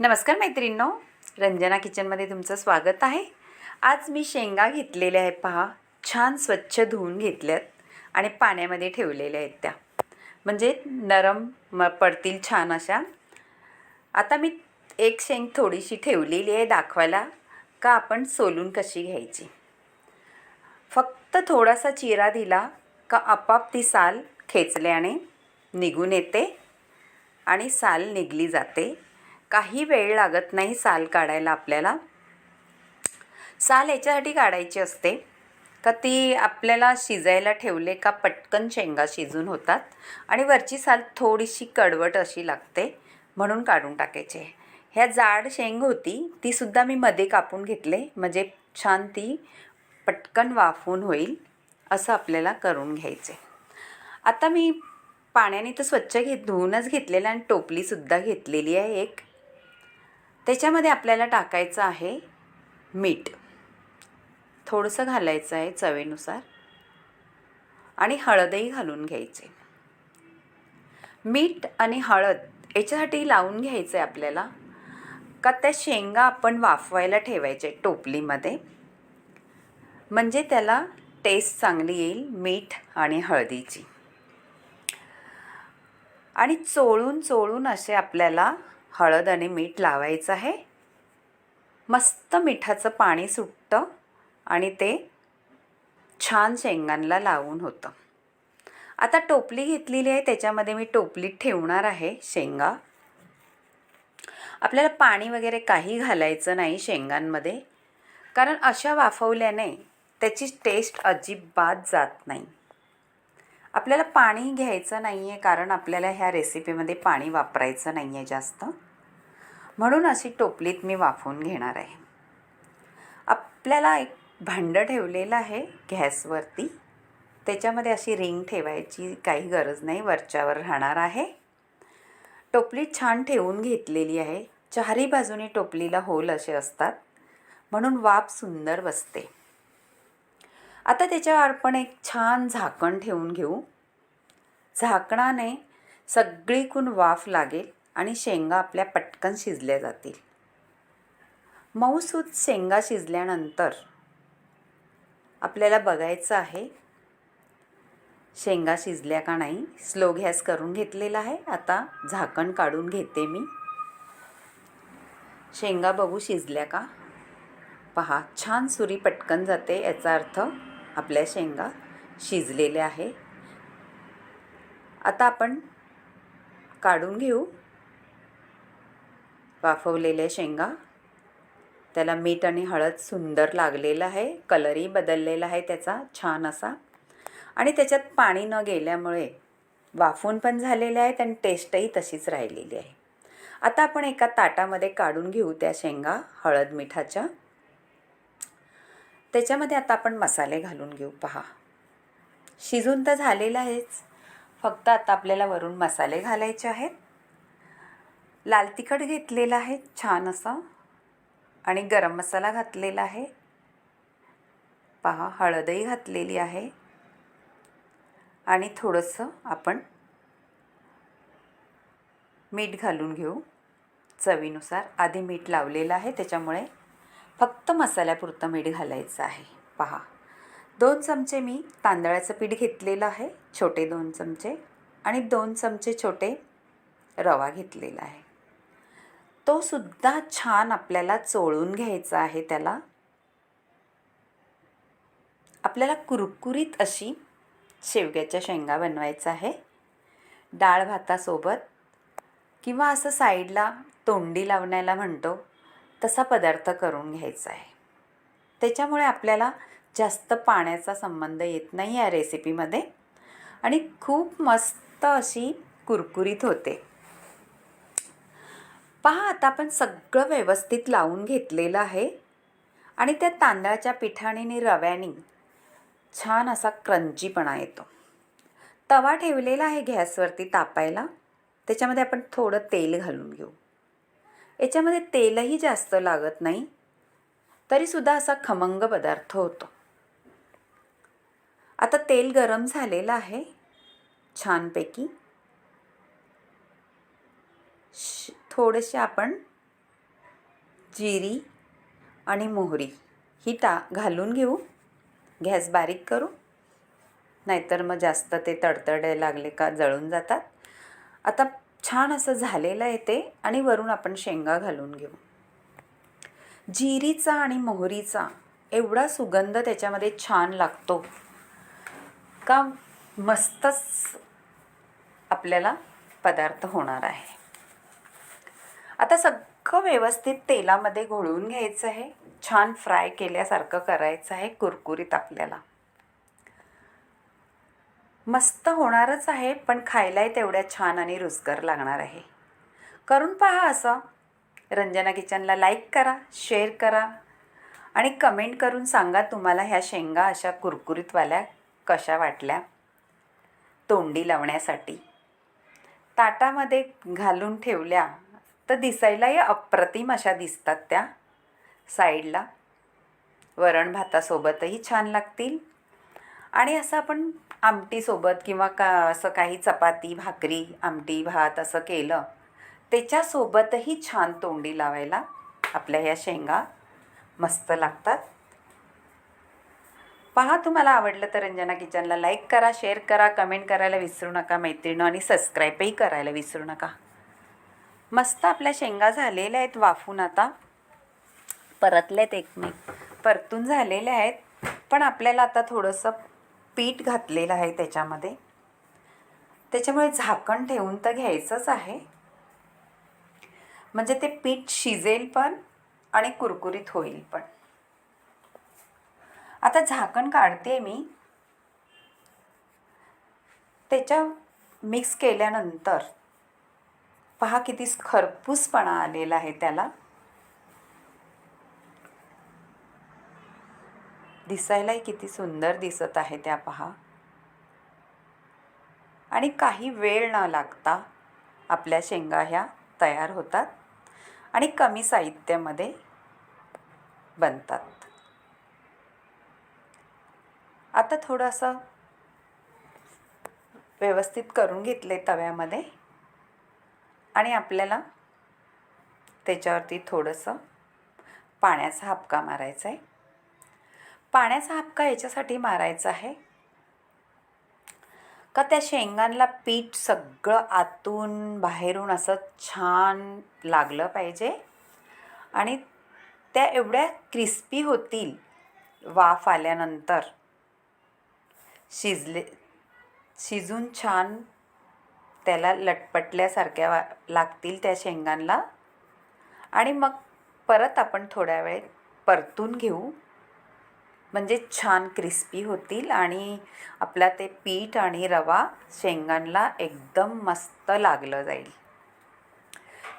नमस्कार मैत्रिणींनो. रंजना किचनमध्ये तुमचं स्वागत आहे. आज मी शेंगा घेतलेल्या आहेत पहा. छान स्वच्छ धुवून घेतल्यात आणि पाण्यामध्ये ठेवलेल्या आहेत त्या. म्हणजे नरम म पडतील छान अशा. आता मी एक शेंग थोडीशी ठेवलेली आहे दाखवायला का आपण सोलून कशी घ्यायची. फक्त थोडासा चिरा दिला का आपाप ती साल खेचल्याने निघून येते आणि साल निघली जाते. काही वेळ लागत नाही साल काढायला आपल्याला. साल याच्यासाठी काढायची असते का ती आपल्याला शिजायला ठेवले का पटकन शेंगा शिजून होतात आणि वरची साल थोडीशी कडवट अशी लागते म्हणून काढून टाकायचे. ह्या जाड शेंग होती तीसुद्धा मी मध्ये कापून घेतले म्हणजे छान ती पटकन वाफून होईल असं आपल्याला करून घ्यायचे. आता मी पाण्याने तर स्वच्छ घेत धुवूनच घेतलेलं आणि टोपलीसुद्धा घेतलेली आहे एक. त्याच्यामध्ये आपल्याला टाकायचं आहे मीठ. थोडंसं घालायचं आहे चवेनुसार. आणि हळदही घालून घ्यायचे. मीठ आणि हळद याच्यासाठी लावून घ्यायचं आहे आपल्याला. का त्या शेंगा आपण वाफवायला ठेवायचे टोपलीमध्ये. म्हणजे त्याला टेस्ट चांगली येईल मीठ आणि हळदीची. आणि चोळून चोळून असे आपल्याला हळद आणि मीठ लावायचं आहे. मस्त मिठाचं पाणी सुटतं आणि ते छान शेंगांना लावून होतं. आता टोपली घेतलेली आहे त्याच्यामध्ये मी टोपलीत ठेवणार आहे शेंगा. आपल्याला पाणी वगैरे काही घालायचं नाही शेंगांमध्ये कारण अशा वाफवल्याने त्याची टेस्ट अजिबात जात नाही. आपल्याला पाणी घ्यायचं नाही आहे कारण आपल्याला ह्या रेसिपीमध्ये पाणी वापरायचं नाही आहे जास्त. म्हणून अशी टोपलीत मी वाफवून घेणार आहे. आपल्याला एक भांडं ठेवलेलं आहे गॅसवरती. त्याच्यामध्ये अशी रिंग ठेवायची काही गरज नाही वरच्यावर राहणार आहे. टोपली छान ठेवून घेतलेली आहे. चारही बाजूने टोपलीला होल असे असतात. म्हणून वाफ सुंदर बसते. आता त्याच्यावर आपण एक छान झाकण ठेवून घेऊ. झाकणाने सगळीकून वाफ लागेल आणि शेंगा आपल्या पटकन शिजल्या जातील. मऊसूत शेंगा शिजल्यानंतर आपल्याला बघायचं आहे शेंगा शिजल्या का नाही? स्लो गॅस करून घेतलेला आहे. आता झाकण काढून घेते मी. शेंगा बघू शिजल्या का? पहा छान सुरी पटकन जाते याचा अर्थ आपल्या शेंगा शिजलेल्या आहे आता आपण काढून घेऊ. वाफवलेल्या शेंगा. त्याला मीठ आणि हळद सुंदर लागलेलं आहे. कलरही बदललेला आहे त्याचा. छान असा. आणि त्याच्यात पाणी न गेल्यामुळे वाफून पण झालेले आहेत आणि टेस्टही तशीच राहिलेली आहे. आता आपण एका ताटामध्ये काढून घेऊ त्या शेंगा हळद मिठाच्या. त्याच्यामध्ये आता आपण मसाले घालून घेऊ. पहा. शिजून तर झालेलं आहेच. फक्त आता आपल्याला वरून मसाले घालायचे आहेत. लाल तिखट घेतलेलं आहे छान असं. आणि गरम मसाला घातलेला आहे. पहा हळदही घातलेली आहे. आणि थोडंसं आपण मीठ घालून घेऊ. चवीनुसार आधी मीठ लावलेलं आहे त्याच्यामुळे फक्त मसाल्यापुरतं मीठ घालायचं आहे. पहा. दोन चमचे मी तांदळाचं पीठ घेतलेलं आहे छोटे दोन चमचे आणि दोन चमचे छोटे रवा घेतलेला आहे. तो सुद्धा छान आपल्याला चोळून घ्यायचा आहे त्याला. आपल्याला कुरकुरीत अशी शेवग्याच्या शेंगा बनवायचा आहे. डाळ भातासोबत किंवा असं साईडला तोंडी लावण्याला म्हणतो तसा पदार्थ करून घ्यायचा आहे. त्याच्यामुळे आपल्याला जास्त पाण्याचा संबंध येत नाही या रेसिपीमध्ये. आणि खूप मस्त अशी कुरकुरीत होते. पहा आता आपण सगळं व्यवस्थित लावून घेतलेलं आहे. आणि त्या तांदळाच्या पिठाने आणि रव्याने छान असा क्रंचीपणा येतो. तवा ठेवलेला आहे गॅसवरती तापायला. त्याच्यामध्ये आपण थोडं तेल घालून घेऊ. याच्यामध्ये तेलही जास्त लागत नाही. तरीसुद्धा असा खमंग पदार्थ होतो. आता तेल गरम झालेलं आहे. छानपैकी. श थोडेसे आपण जिरी आणि मोहरी ही टा घालून घेऊ. गॅस बारीक करू. नाहीतर मग जास्त ते तडतडे लागले का जळून जातात. आता छान असं झालेलं आहे ते आणि वरून आपण शेंगा घालून घेऊ. जिरीचा आणि मोहरीचा एवढा सुगंध त्याच्यामध्ये छान लागतो. का मस्तच आपल्याला पदार्थ होणार आहे. आता सगळं व्यवस्थित तेलामध्ये घोळवून घ्यायचं आहे. छान फ्राय केल्यासारखं करायचं आहे कुरकुरीत आपल्याला. मस्त होणारच आहे पण खायलाही तेवढ्या छान आणि रुचकर लागणार आहे. करून पहा असं. रंजना किचनला लाईक करा शेअर करा आणि कमेंट करून सांगा तुम्हाला ह्या शेंगा अशा कुरकुरीतवाल्या कशा वाटल्या? तोंडी लावण्यासाठी. ताटामध्ये घालून ठेवल्या तर दिसायलाही अप्रतिम अशा दिसतात त्या. साईडला वरण भातासोबतही छान लागतील. आणि असं आपण आमटीसोबत किंवा का असं काही चपाती भाकरी आमटी भात असं केलं त्याच्यासोबतही छान तोंडी लावायला आपल्या ह्या शेंगा मस्त लागतात. पहा तुम्हाला आवडलं तर रंजना किचनला लाईक करा शेअर करा कमेंट करायला विसरू नका मैत्रिणं आणि सबस्क्राईबही करायला विसरू नका. मस्त आपल्या शेंगा झालेल्या आहेत वाफून आता. परतलेत एकमेक परतून झालेल्या आहेत. पण आपल्याला आता थोडंसं पीठ घातलेलं आहे त्याच्यामध्ये. त्याच्यामुळे झाकण ठेवून तर घ्यायचंच आहे. म्हणजे ते पीठ शिजेल पण आणि कुरकुरीत होईल पण. आता झाकण काढते मी. त्याच्या मिक्स केल्यानंतर पहा किती खरपूसपणा आलेला आहे त्याला. दिसायलाही किती सुंदर दिसत आहे त्या पहा. आणि काही वेळ न लागता आपल्या शेंगा ह्या तयार होतात आणि कमी साहित्यामध्ये बनतात. आता थोडंसं व्यवस्थित करून घेतले तव्यामध्ये. आणि आपल्याला त्याच्यावरती थोडंसं पाण्याचा हापका मारायचा आहे पाण्याचा हापका याच्यासाठी मारायचा आहे. का त्या शेंगांना पीठ सगळं आतून बाहेरून असं छान लागलं पाहिजे. आणि त्या एवढ्या क्रिस्पी होतील वाफ आल्यानंतर. शिजले शिजून छान त्याला लटपटल्यासारख्या वा लागतील त्या शेंगांना. आणि मग परत आपण थोड्या वेळ परतून घेऊ. म्हणजे छान क्रिस्पी होतील आणि आपला ते पीठ आणि रवा शेंगांना एकदम मस्त लागलं जाईल.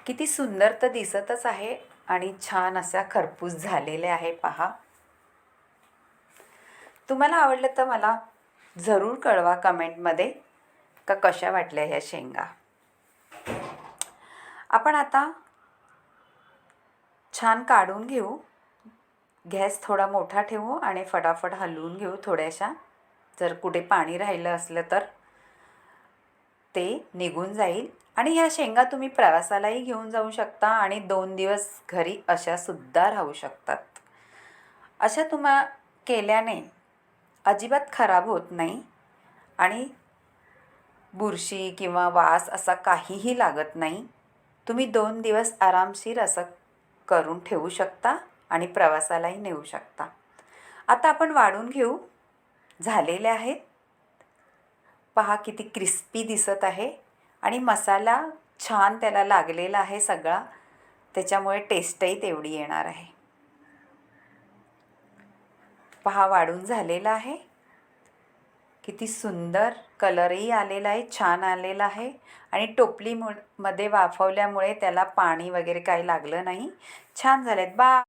किती सुंदर तर दिसतच आहे आणि छान असा खरपूस झालेले आहे पहा. तुम्हाला आवडलं तर मला जरूर कळवा कमेंटमध्ये का कशा वाटल्या ह्या शेंगा. आपण आता छान काढून घेऊ. गॅस थोडा मोठा ठेवू आणि फटाफट हलवून घेऊ थोड्याशा. जर कुठे पाणी राहिलं असलं तर ते निघून जाईल. आणि ह्या शेंगा तुम्ही प्रवासालाही घेऊन जाऊ शकता आणि दोन दिवस घरी अशासुद्धा राहू शकतात. अशा तुम्हा केल्याने अजिबात खराब होत नाही. आणि बुरशी किंवा वास असा काहीही लागत नाही. तुम्ही दोन दिवस आरामशीर असं करून ठेवू शकता आणि प्रवासालाही नेऊ शकता. आता आपण वाढून घेऊ. झालेले आहेत. पहा किती क्रिस्पी दिसत आहे. आणि मसाला छान त्याला लागलेला आहे सगळा. त्याच्यामुळे टेस्टही तेवढी येणार आहे. पहा वाढून झालेला आहे. किती सुंदर कलरही आलेला आहे छान आलेला आहे. आणि टोपली मध्ये वाफवल्यामुळे त्याला पाणी वगैरे काही लागलं नाही. छान झालेत. बा